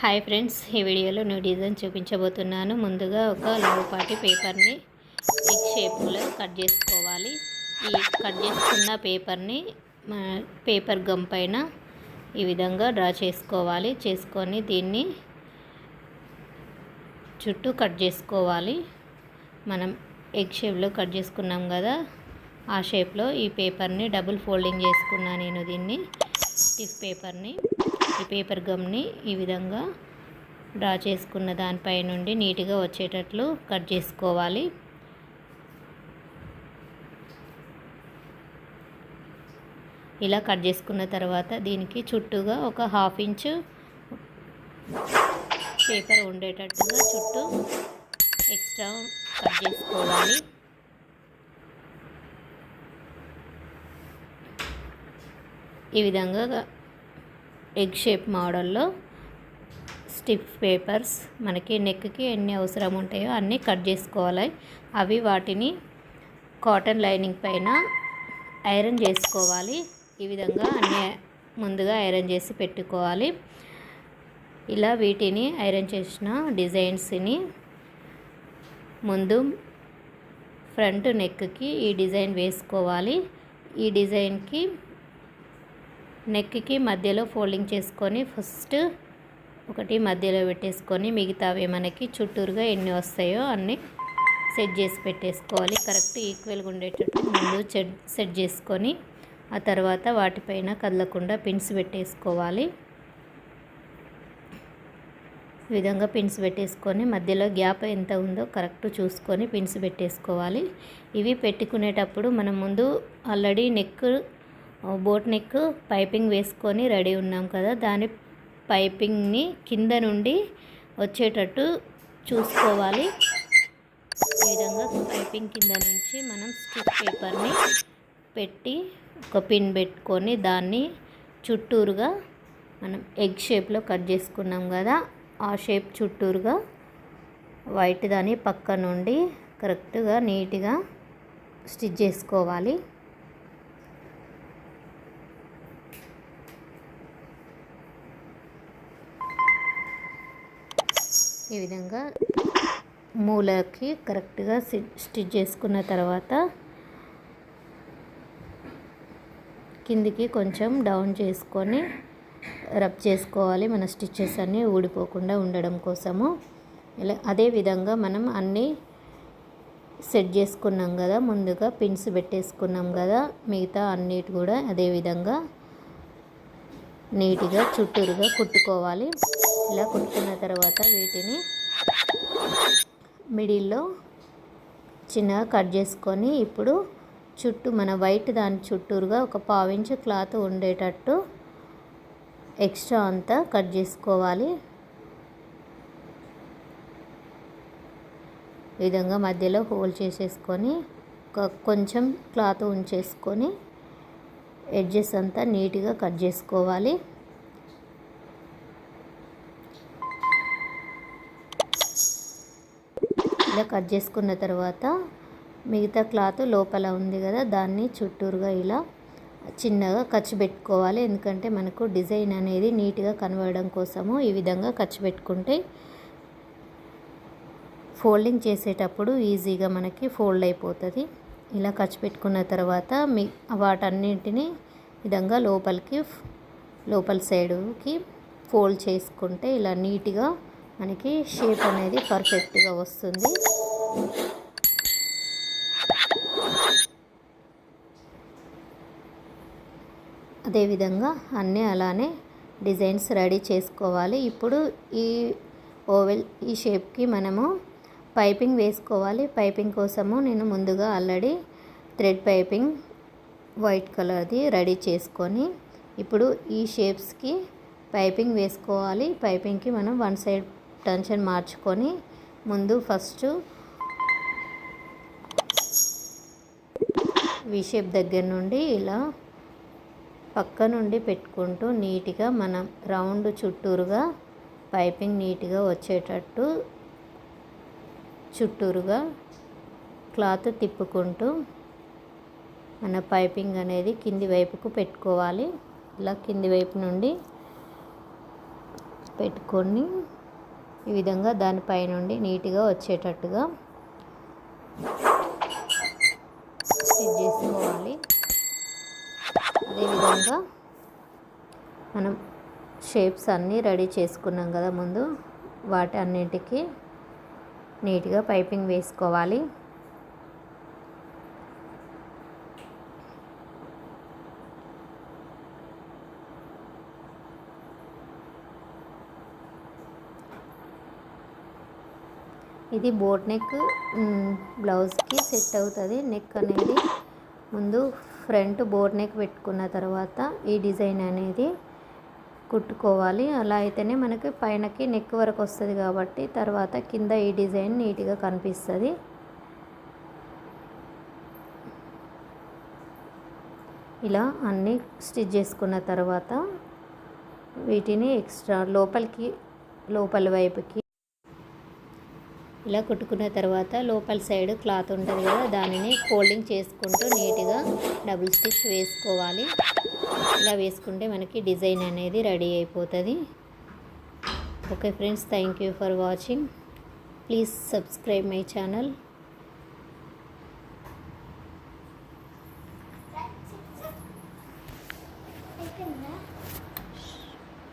Hi friends ఈ వీడియోలో new design చూపించబోతున్నాను. ముందుగా ఒక లోపాటి పేపర్ని ఎగ్ షేప్లో కట్ చేసుకోవాలి. ఈ కట్ చేసుకున్న పేపర్ని పేపర్ గమ్ పైన ఈ విధంగా డ్రా చేసుకోవాలి. చేసుకొని దీన్ని చుట్టూ కట్ చేసుకోవాలి. మనం ఎగ్ షేప్లో కట్ చేసుకున్నాం కదా ఆ షేప్లో ఈ పేపర్ని డబుల్ ఫోల్డింగ్ చేసుకున్నా నేను దీన్ని స్టిఫ్ పేపర్ని ఈ పేపర్ గమ్ని ఈ విధంగా డ్రా చేసుకున్న దానిపై నుండి నీట్గా వచ్చేటట్లు కట్ చేసుకోవాలి. ఇలా కట్ చేసుకున్న తర్వాత దీనికి చుట్టూగా ఒక హాఫ్ ఇంచు పేపర్ ఉండేటట్టుగా చుట్టూ ఎక్స్ట్రా కట్ చేసుకోవాలి. ఈ విధంగా ఎగ్ షేప్ మోడల్లో స్టిఫ్ పేపర్స్ మనకి నెక్కి ఎన్ని అవసరం ఉంటాయో అన్నీ కట్ చేసుకోవాలి. అవి వాటిని కాటన్ లైనింగ్ పైన ఐరన్ చేసుకోవాలి. ఈ విధంగా అన్నీ ముందుగా ఐరన్ చేసి పెట్టుకోవాలి. ఇలా వీటిని ఐరన్ చేసిన డిజైన్స్ని ముందు ఫ్రంట్ నెక్కి ఈ డిజైన్ వేసుకోవాలి. ఈ డిజైన్కి నెక్కి మధ్యలో ఫోల్డింగ్ చేసుకొని ఫస్ట్ ఒకటి మధ్యలో పెట్టేసుకొని మిగతావి మనకి చుట్టూరుగా ఎన్ని వస్తాయో అన్నీ సెట్ చేసి పెట్టేసుకోవాలి. కరెక్ట్ ఈక్వల్గా ఉండేటట్టు ముందు సెట్ సెట్ చేసుకొని ఆ తర్వాత వాటిపైన కదలకుండా పిన్స్ పెట్టేసుకోవాలి. ఈ విధంగా పిన్స్ పెట్టేసుకొని మధ్యలో గ్యాప్ ఎంత ఉందో కరెక్ట్ చూసుకొని పిన్స్ పెట్టేసుకోవాలి. ఇవి పెట్టుకునేటప్పుడు మనం ముందు already neck boat neck piping వేసుకొని రెడీ ఉన్నాం కదా. దాని పైపింగ్ని కింద నుండి వచ్చేటట్టు చూసుకోవాలి. ఈ విధంగా పైపింగ్ కింద నుంచి మనం స్టిచ్ పేపర్ని పెట్టి ఒక పిన్ పెట్టుకొని దాన్ని చుట్టూరుగా మనం ఎగ్ షేప్లో కట్ చేసుకున్నాం కదా. ఆ షేప్ చుట్టూరుగా వైట్ దాని పక్క నుండి కరెక్ట్గా నీట్గా స్టిచ్ చేసుకోవాలి. ఈ విధంగా మూలకి కరెక్ట్గా స్టిచ్ చేసుకున్న తర్వాత కిందికి కొంచెం డౌన్ చేసుకొని రబ్ చేసుకోవాలి. మన స్టిచ్చెస్ అన్నీ ఊడిపోకుండా ఉండడం కోసము. ఇలా అదే విధంగా మనం అన్నీ సెట్ చేసుకున్నాం కదా ముందుగా పిన్స్ పెట్టేసుకున్నాం కదా మిగతా అన్నిటి కూడా అదే విధంగా నీట్గా చుట్టూరుగా కుట్టుకోవాలి. ఇలా కుట్టుకున్న తర్వాత వీటిని మిడిల్లో చిన్నగా కట్ చేసుకొని ఇప్పుడు చుట్టూ మన వైట్ దాని చుట్టూరుగా ఒక పావించు క్లాత్ ఉండేటట్టు ఎక్స్ట్రా అంతా కట్ చేసుకోవాలి. ఈ విధంగా మధ్యలో హోల్ చేసేసుకొని ఒక కొంచెం క్లాత్ ఉంచేసుకొని ఎడ్జెస్ అంతా నీట్గా కట్ చేసుకోవాలి. ఇలా కట్ చేసుకున్న తర్వాత మిగతా క్లాత్ లోపల ఉంది కదా దాన్ని చుట్టూరుగా ఇలా చిన్నగా ఖర్చు పెట్టుకోవాలి. ఎందుకంటే మనకు డిజైన్ అనేది నీట్గా కనబడడం కోసము ఈ విధంగా ఖర్చు పెట్టుకుంటే ఫోల్డింగ్ చేసేటప్పుడు ఈజీగా మనకి ఫోల్డ్ అయిపోతుంది. ఇలా ఖర్చు పెట్టుకున్న తర్వాత మీ వాటన్నింటినీ విధంగా లోపలికి లోపల సైడుకి ఫోల్డ్ చేసుకుంటే ఇలా నీట్గా మనకి షేప్ అనేది పర్ఫెక్ట్గా వస్తుంది. అదేవిధంగా అన్నీ అలానే డిజైన్స్ రెడీ చేసుకోవాలి. ఇప్పుడు ఈ ఓవెల్ ఈ షేప్కి మనము పైపింగ్ వేసుకోవాలి. పైపింగ్ కోసము నేను ముందుగా ఆల్రెడీ థ్రెడ్ పైపింగ్ వైట్ కలర్ది రెడీ చేసుకొని ఇప్పుడు ఈ షేప్స్కి పైపింగ్ వేసుకోవాలి. పైపింగ్కి మనం వన్ సైడ్ టెన్షన్ మార్చుకొని ముందు ఫస్ట్ వి షేప్ దగ్గర నుండి ఇలా పక్క నుండి పెట్టుకుంటూ నీట్గా మనం రౌండ్ చుట్టూరుగా పైపింగ్ నీట్గా వచ్చేటట్టు చుట్టూరుగా క్లాత్ తిప్పుకుంటూ మన పైపింగ్ అనేది కింది వైపుకు పెట్టుకోవాలి. ఇలా కింది వైపు నుండి పెట్టుకొని ఈ విధంగా దానిపై నుండి నీట్గా వచ్చేటట్టుగా స్టిచ్ చేసుకోవాలి. అదేవిధంగా మనం షేప్స్ అన్నీ రెడీ చేసుకున్నాం కదా ముందు. వాటి అన్నింటికి నీట్గా పైపింగ్ వేసుకోవాలి. ఇది బోట్ నెక్ బ్లౌజ్కి సెట్ అవుతుంది. నెక్ అనేది ముందు ఫ్రంట్ బోట్ నెక్ పెట్టుకున్న తర్వాత ఈ డిజైన్ అనేది కుట్టుకోవాలి. అలా అయితేనే మనకి పైనకి నెక్ వరకు వస్తుంది కాబట్టి తర్వాత కింద ఈ డిజైన్ నీట్గా కనిపిస్తుంది. ఇలా అన్నీ స్టిచ్ చేసుకున్న తర్వాత వీటిని ఎక్స్ట్రా లోపలికి లోపల వైపుకి ఇలా కుట్టుకున్న తర్వాత లోపల సైడ్ క్లాత్ ఉంటుంది కదా దానిని ఫోల్డింగ్ చేసుకుంటూ నీట్గా డబుల్ స్టిచ్ వేసుకోవాలి. ఇలా వేసుకుంటే మనకి డిజైన్ అనేది రెడీ అయిపోతుంది. Okay friends thank you for watching. Please subscribe my channel.